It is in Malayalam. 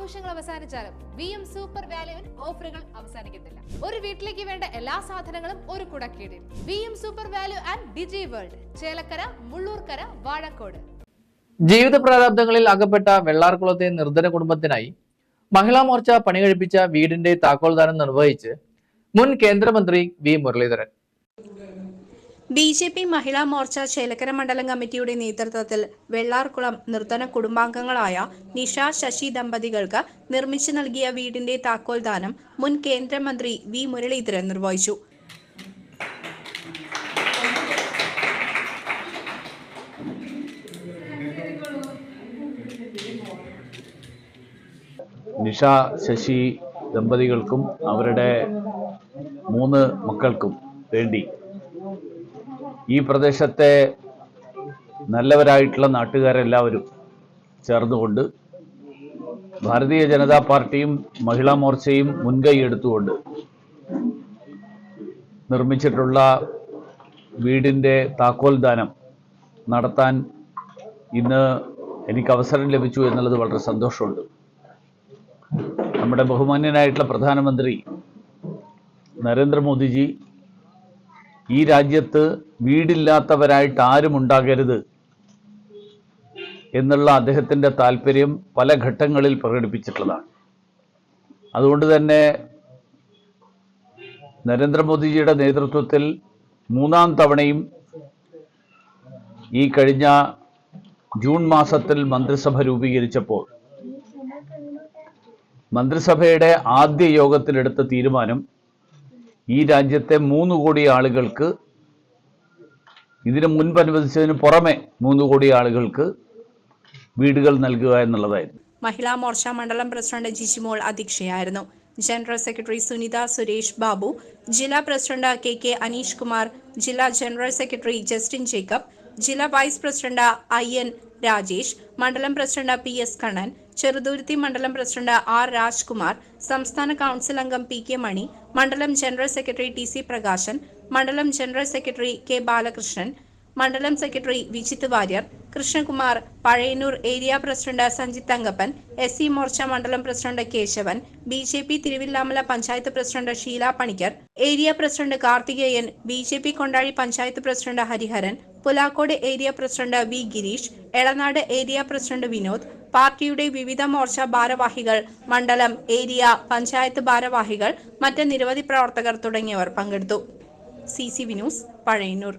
ആഘോഷങ്ങൾ അവസാനിച്ചാലും വി എം സൂപ്പർ വാല്യുവിൽ ഓഫറുകൾ അവസാനിക്കുന്നില്ല. ഒരു വീട്ടിലേക്ക് വേണ്ട എല്ലാ സാധനങ്ങളും ഒരു കുടക്കീടിൽ. V M super value and Digi World Chelakkara Mullurkara Vazhakode. ജീവിത പ്രാരാബ്ദങ്ങളിൽ അകപ്പെട്ട വെള്ളാർകുളത്തെ നിർധന കുടുംബത്തിനായി മഹിളാ മോർച്ച പണികഴിപ്പിച്ച വീടിന്റെ താക്കോൽദാനം നിർവഹിച്ച് മുൻ കേന്ദ്രമന്ത്രി V Muraleedharan. B J P Mahila Morcha Chelakkara മണ്ഡലം കമ്മിറ്റിയുടെ നേതൃത്വത്തിൽ വെള്ളാർകുളം നിർധന കുടുംബാംഗങ്ങളായ നിഷ ശശി ദമ്പതികൾക്ക് നിർമ്മിച്ചു നൽകിയ വീടിന്റെ താക്കോൽദാനം മുൻ കേന്ദ്രമന്ത്രി വി മുരളീധരൻ നിർവഹിച്ചു. നിഷ ശശി ദമ്പതികൾക്കും അവരുടെ മൂന്ന് മക്കൾക്കും വേണ്ടി ഈ പ്രദേശത്തെ നല്ലവരായിട്ടുള്ള നാട്ടുകാരെല്ലാവരും ചേർന്നുകൊണ്ട് ഭാരതീയ ജനതാ പാർട്ടിയും മഹിളാ മോർച്ചയും മുൻകൈ എടുത്തുകൊണ്ട് നിർമ്മിച്ചിട്ടുള്ള വീടിന്റെ താക്കോൽദാനം നടത്താൻ ഇന്ന് എനിക്ക് അവസരം ലഭിച്ചു എന്നുള്ളത് വളരെ സന്തോഷമുണ്ട്. നമ്മുടെ ബഹുമാന്യനായിട്ടുള്ള പ്രധാനമന്ത്രി നരേന്ദ്രമോദിജി ഈ രാജ്യത്ത് വീടില്ലാത്തവരായിട്ട് ആരും ഉണ്ടാകരുത് എന്നുള്ള അദ്ദേഹത്തിന്റെ താല്പര്യം പല ഘട്ടങ്ങളിൽ പ്രകടിപ്പിച്ചിട്ടുള്ളതാണ്. അതുകൊണ്ട് തന്നെ നരേന്ദ്രമോദിജിയുടെ നേതൃത്വത്തിൽ മൂന്നാം തവണയും ഈ കഴിഞ്ഞ ജൂൺ മാസത്തിൽ മന്ത്രിസഭ രൂപീകരിച്ചപ്പോൾ മന്ത്രിസഭയുടെ ആദ്യ യോഗത്തിലെടുത്ത തീരുമാനം ഈ രാജ്യത്തെ മൂന്ന് കോടി ആളുകൾക്ക് ഇതിനു മുൻപ് അനുവദിച്ചതിന് പുറമെ മൂന്ന് കോടി ആളുകൾക്ക് വീടുകൾ നൽകുക എന്നുള്ളതായിരുന്നു. മഹിളാ മോർച്ച മണ്ഡലം പ്രസിഡന്റ് ജിജിമോൾ അധ്യക്ഷയായിരുന്നു. ജനറൽ സെക്രട്ടറി സുനിത സുരേഷ് ബാബു ജില്ലാ president K K Aneesh Kumar ജില്ലാ ജനറൽ സെക്രട്ടറി ജസ്റ്റിൻ ജേക്കബ് ജില്ലാ vice president I N Rajesh മണ്ഡലം president P S Kannan Cheruthuruthy മണ്ഡലം പ്രസിഡന്റ് ആർ രാജ്കുമാർ സംസ്ഥാന കൗൺസിൽ അംഗം പി കെ മണി മണ്ഡലം general secretary T C Prakashan മണ്ഡലം ജനറൽ സെക്രട്ടറി കെ ബാലകൃഷ്ണൻ മണ്ഡലം secretary Vijith Warrier Krishnakumar Pazhayannur area president Sanjith Thankappan S C Morcha മണ്ഡലം president Kesavan B J P Thiruvilwamala panchayat president Sheela Panicker area president Karthikeyan B J P Kondazhi panchayat president Hariharan Pulakode area president V Gireesh Elanad area president Vinod പാർട്ടിയുടെ വിവിധ മോർച്ച ഭാരവാഹികൾ മണ്ഡലം ഏരിയ പഞ്ചായത്ത് ഭാരവാഹികൾ മറ്റ് നിരവധി പ്രവർത്തകർ തുടങ്ങിയവർ പങ്കെടുത്തു. C C Vinus Pazhayannur.